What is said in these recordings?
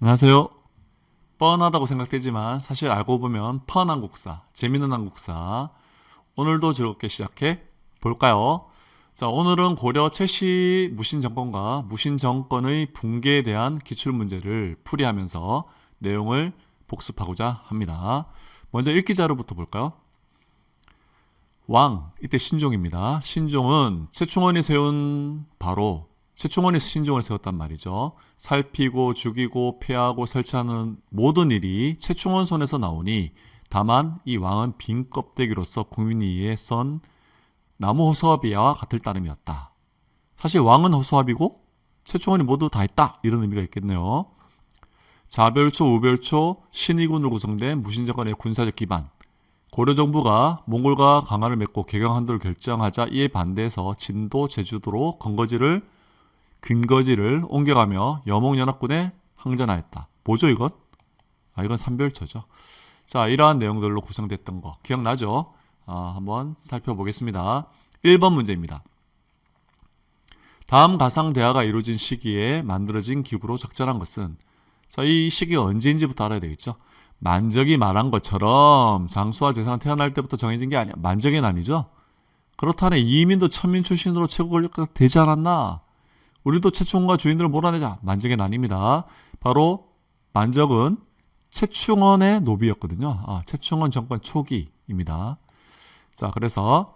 안녕하세요. 뻔하다고 생각되지만 사실 알고 보면 펀 한국사, 재밌는 한국사. 오늘도 즐겁게 시작해 볼까요? 자, 오늘은 고려 최씨 무신 정권과 무신 정권의 붕괴에 대한 기출 문제를 풀이하면서 내용을 복습하고자 합니다. 먼저 읽기 자료부터 볼까요? 왕, 이때 신종입니다. 신종은 최충원이 세운 바로 최충원이 신종을 세웠단 말이죠. 살피고 죽이고 패하고 설치하는 모든 일이 최충원 손에서 나오니 다만 이 왕은 빈 껍데기로서 국민이 위해 썬 나무 호수아비와 같을 따름이었다. 사실 왕은 호수아비고 최충원이 모두 다 했다 이런 의미가 있겠네요. 자별초, 우별초, 신의군으로 구성된 무신정권의 군사적 기반 고려 정부가 몽골과 강화를 맺고 개경 한도를 결정하자 이에 반대해서 진도, 제주도로 건거지를 근거지를 옮겨가며 여몽연합군에 항전하였다. 뭐죠 이건? 아 이건 삼별초죠. 자 이러한 내용들로 구성됐던 거 기억나죠? 아, 한번 살펴보겠습니다. 1번 문제입니다. 다음 가상 대화가 이루어진 시기에 만들어진 기구로 적절한 것은 자, 이 시기가 언제인지부터 알아야 되겠죠. 만적이 말한 것처럼 장수와 재상은 태어날 때부터 정해진 게 아니야. 만적은 아니죠. 그렇다네 이민도 천민 출신으로 최고 권력가 되지 않았나? 우리도 최충원과 주인들을 몰아내자. 만적은 아닙니다. 바로 만적은 최충원의 노비였거든요. 아, 최충원 정권 초기입니다. 자, 그래서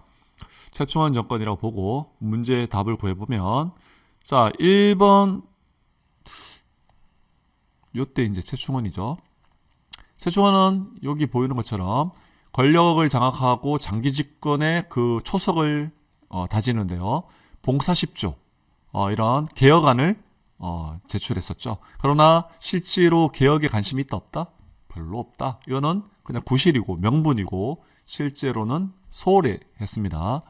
최충원 정권이라고 보고 문제의 답을 구해보면 자, 1번 요때 이제 최충원이죠. 최충원은 여기 보이는 것처럼 권력을 장악하고 장기 집권의 그 초석을 어, 다지는데요. 봉사 10조 어, 이런 개혁안을 어, 제출했었죠. 그러나 실제로 개혁에 관심이 있다 없다? 별로 없다. 이거는 그냥 구실이고 명분이고 실제로는 소홀히 했습니다.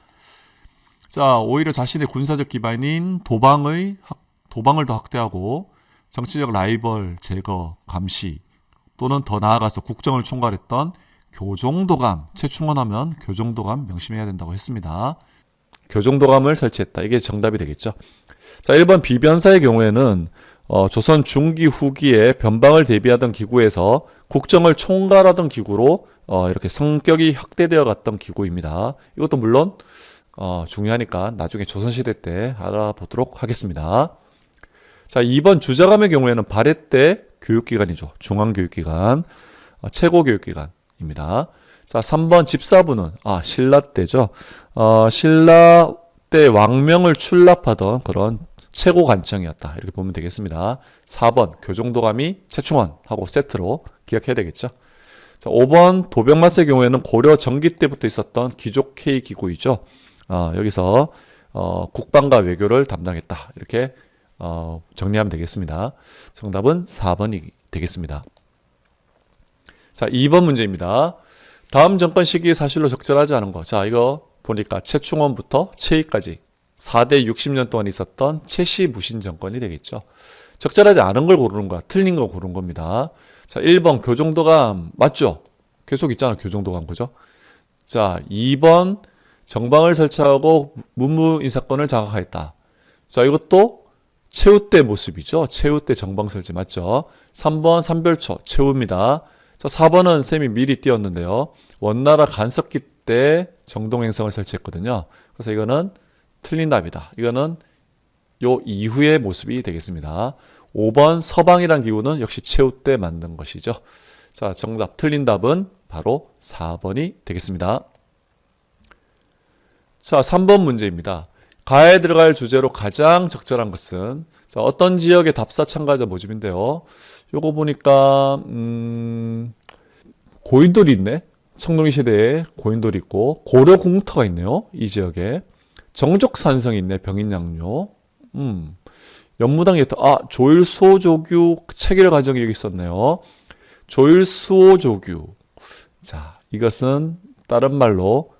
자, 오히려 자신의 군사적 기반인 도방의 확- 도방을 더 확대하고 정치적 라이벌 제거, 감시 또는 더 나아가서 국정을 총괄했던 교종도감, 최충원하면 교종도감 명심해야 된다고 했습니다. 교종도감을 설치했다. 이게 정답이 되겠죠. 자, 1번 비변사의 경우에는 어, 조선 중기 후기에 변방을 대비하던 기구에서 국정을 총괄하던 기구로 어, 이렇게 성격이 확대되어 갔던 기구입니다. 이것도 물론 어, 중요하니까 나중에 조선시대 때 알아보도록 하겠습니다. 자, 2번 주자감의 경우에는 발해 때 교육기관이죠. 중앙교육기관, 어, 최고교육기관입니다. 자, 3번 집사부는, 아, 신라 때죠. 어, 신라 때 왕명을 출납하던 그런 최고 관청이었다. 이렇게 보면 되겠습니다. 4번 교종도감이 최충원하고 세트로 기억해야 되겠죠. 자, 5번 도병마스의 경우에는 고려 전기 때부터 있었던 귀족 K 기구이죠. 어, 여기서 어, 국방과 외교를 담당했다. 이렇게 어, 정리하면 되겠습니다. 정답은 4번이 되겠습니다. 자, 2번 문제입니다. 다음 정권 시기의 사실로 적절하지 않은 거. 자, 이거 보니까 최충원부터 최희까지 4대 60년 동안 있었던 최씨 무신 정권이 되겠죠. 적절하지 않은 걸 고르는 거야. 틀린 걸 고른 겁니다. 자, 1번 교정도감 맞죠? 계속 있잖아. 교정도감 그죠? 자, 2번 정방을 설치하고 문무 인사권을 장악하였다. 자, 이것도 최후 때 모습이죠. 최후 때 정방 설치 맞죠? 3번 삼별초 최후입니다. 자, 4번은 쌤이 미리 띄웠는데요. 원나라 간섭기 때 정동행성을 설치했거든요. 그래서 이거는 틀린 답이다. 이거는 요 이후의 모습이 되겠습니다. 5번 서방이란 기구는 역시 최후 때 만든 것이죠. 자, 정답 틀린 답은 바로 4번이 되겠습니다. 자, 3번 문제입니다. 가에 들어갈 주제로 가장 적절한 것은 자, 어떤 지역의 답사 참가자 모집인데요. 요거 보니까 음, 고인돌이 있네. 청동기 시대에 고인돌이 있고 고려 궁터가 있네요. 이 지역에 정족산성이 있네. 병인양요. 음. 연무당에 또, 아, 조일수호조규 체결 과정이 여기 있었네요. 조일수호조규. 자, 이것은 다른 말로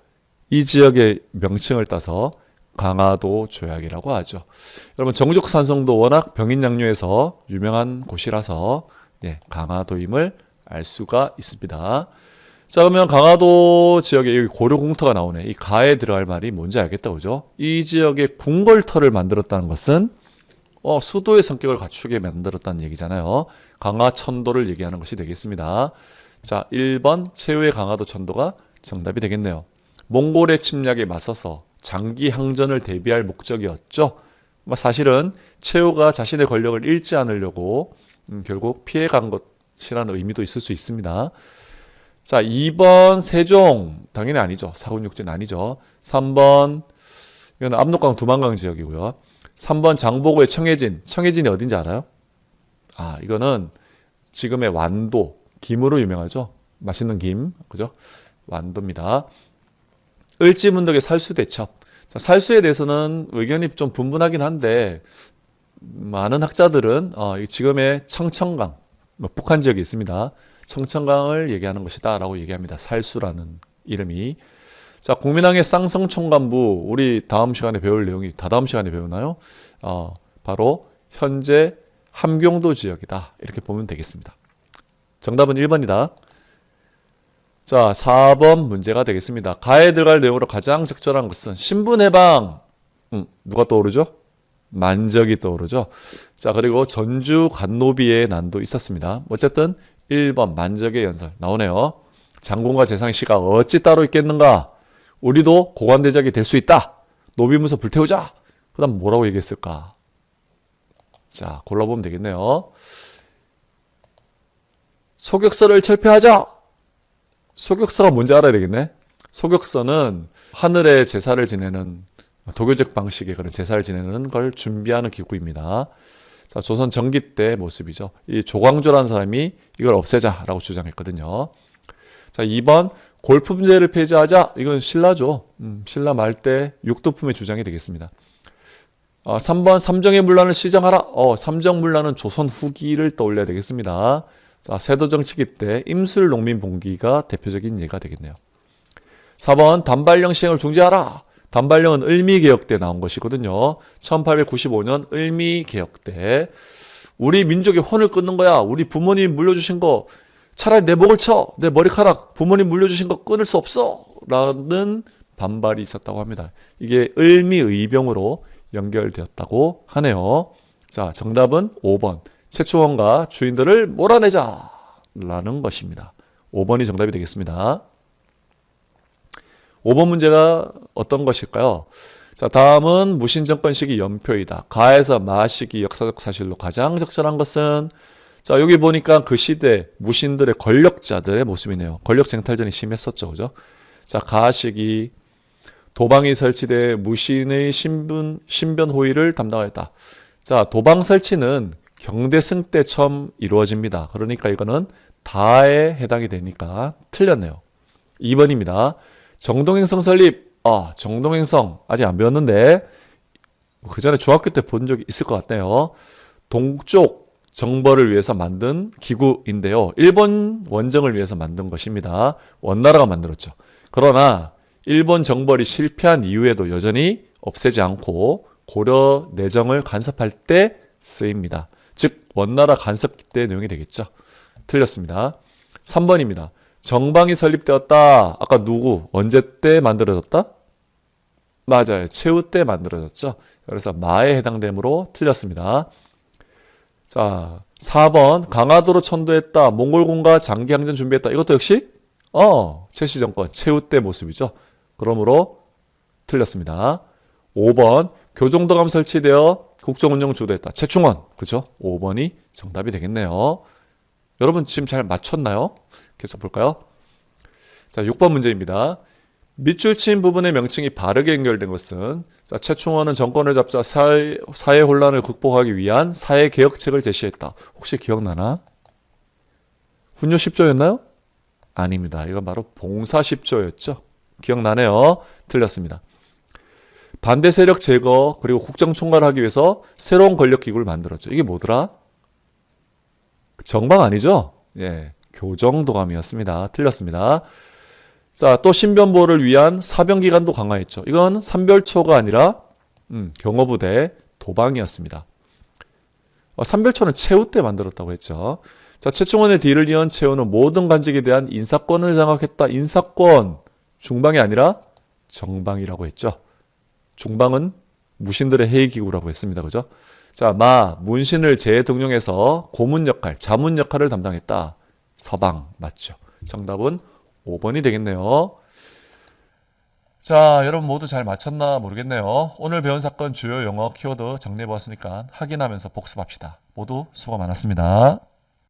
이 지역의 명칭을 따서 강화도 조약이라고 하죠. 여러분 정족산성도 워낙 병인양요에서 유명한 곳이라서 네, 강화도임을 알 수가 있습니다. 자 그러면 강화도 지역에 여기 고려공터가 나오네. 이 가에 들어갈 말이 뭔지 알겠다 그죠? 이 지역에 궁궐터를 만들었다는 것은 어, 수도의 성격을 갖추게 만들었다는 얘기잖아요. 강화 천도를 얘기하는 것이 되겠습니다. 자, 1번 최후의 강화도 천도가 정답이 되겠네요. 몽골의 침략에 맞서서 장기 항전을 대비할 목적이었죠. 뭐 사실은 최후가 자신의 권력을 잃지 않으려고 음, 결국 피해간 것이라는 의미도 있을 수 있습니다. 자, 2번 세종 당연히 아니죠. 사군육진 아니죠. 3번 이건 압록강 두만강 지역이고요. 3번 장보고의 청해진. 청해진이 어딘지 알아요? 아, 이거는 지금의 완도, 김으로 유명하죠. 맛있는 김, 그죠? 완도입니다. 을지문덕의 살수대첩. 자, 살수에 대해서는 의견이 좀 분분하긴 한데 많은 학자들은 어, 이 지금의 청천강, 뭐 북한 지역에 있습니다. 청천강을 얘기하는 것이다 라고 얘기합니다. 살수라는 이름이. 자, 국민항의 쌍성 총관부 우리 다음 시간에 배울 내용이 다 다음 시간에 배우나요? 어, 바로 현재 함경도 지역이다. 이렇게 보면 되겠습니다. 정답은 1번이다. 자, 4번 문제가 되겠습니다. 가에 들어갈 내용으로 가장 적절한 것은 신분해방. 음, 누가 떠오르죠? 만적이 떠오르죠. 자, 그리고 전주 관노비의 난도 있었습니다. 어쨌든 1번 만적의 연설 나오네요. 장군과 재상의 시가 어찌 따로 있겠는가? 우리도 고관대적이 될 수 있다. 노비문서 불태우자. 그 다음 뭐라고 얘기했을까? 자, 골라보면 되겠네요. 소격서를 철폐하자. 소격서가 뭔지 알아야 되겠네. 소격서는 하늘에 제사를 지내는 도교적 방식의 그런 제사를 지내는 걸 준비하는 기구입니다. 자, 조선 전기 때 모습이죠. 이 조광조라는 사람이 이걸 없애자라고 주장했거든요. 자, 2번 골프 문제를 폐지하자. 이건 신라죠. 음, 신라 말때 육도품의 주장이 되겠습니다. 아, 3번 삼정의 문란을 시정하라. 어, 삼정 문란은 조선 후기를 떠올려야 되겠습니다. 자, 세도 정치기 때 임술 농민 봉기가 대표적인 예가 되겠네요. 4번 단발령 시행을 중지하라. 단발령은 을미개혁 때 나온 것이거든요. 1895년 을미개혁 때 우리 민족의 혼을 끊는 거야. 우리 부모님 물려주신 거 차라리 내 목을 쳐. 내 머리카락 부모님 물려주신 거 끊을 수 없어. 라는 반발이 있었다고 합니다. 이게 을미의병으로 연결되었다고 하네요. 자, 정답은 5번. 최초원과 주인들을 몰아내자. 라는 것입니다. 5번이 정답이 되겠습니다. 5번 문제가 어떤 것일까요? 자, 다음은 무신정권 시기 연표이다. 가에서 마 시기 역사적 사실로 가장 적절한 것은 자, 여기 보니까 그 시대 무신들의 권력자들의 모습이네요. 권력 쟁탈전이 심했었죠. 그죠? 자, 가 시기 도방이 설치돼 무신의 신분, 신변 호위를 담당하였다. 자, 도방 설치는 경대승 때 처음 이루어집니다. 그러니까 이거는 다에 해당이 되니까 틀렸네요. 2번입니다. 정동행성 설립. 아, 정동행성 아직 안 배웠는데 그 전에 중학교 때 본 적이 있을 것 같네요. 동쪽 정벌을 위해서 만든 기구인데요. 일본 원정을 위해서 만든 것입니다. 원나라가 만들었죠. 그러나 일본 정벌이 실패한 이후에도 여전히 없애지 않고 고려 내정을 간섭할 때 쓰입니다. 즉 원나라 간섭 때 내용이 되겠죠. 틀렸습니다. 3번입니다. 정방이 설립되었다. 아까 누구? 언제 때 만들어졌다? 맞아요. 최후 때 만들어졌죠. 그래서 마에 해당되므로 틀렸습니다. 자, 4번 강화도로 천도했다. 몽골군과 장기항전 준비했다. 이것도 역시 어, 최씨 정권 최후 때 모습이죠. 그러므로 틀렸습니다. 5번 교정도감 설치되어 국정운영 주도했다. 최충원. 그죠? 5번이 정답이 되겠네요. 여러분 지금 잘 맞췄나요? 계속 볼까요? 자, 6번 문제입니다. 밑줄 친 부분의 명칭이 바르게 연결된 것은 자, 최충원은 정권을 잡자 사회, 사회 혼란을 극복하기 위한 사회 개혁책을 제시했다. 혹시 기억나나? 훈요 10조였나요? 아닙니다. 이건 바로 봉사 10조였죠. 기억나네요. 틀렸습니다. 반대 세력 제거 그리고 국정 총괄하기 위해서 새로운 권력 기구를 만들었죠. 이게 뭐더라? 정방 아니죠? 예. 교정도감이었습니다. 틀렸습니다. 자, 또 신변보호를 위한 사병 기간도 강화했죠. 이건 삼별초가 아니라 음, 경호부대 도방이었습니다. 어, 삼별초는 최후 때 만들었다고 했죠. 자, 최충원의 뒤를 이은 최후는 모든 관직에 대한 인사권을 장악했다. 인사권 중방이 아니라 정방이라고 했죠. 중방은 무신들의 회의 기구라고 했습니다. 그죠? 자, 마, 문신을 재등용해서 고문 역할, 자문 역할을 담당했다. 서방, 맞죠. 정답은 5번이 되겠네요. 자, 여러분 모두 잘 맞췄나 모르겠네요. 오늘 배운 사건 주요 용어 키워드 정리해 보았으니까 확인하면서 복습합시다. 모두 수고 많았습니다.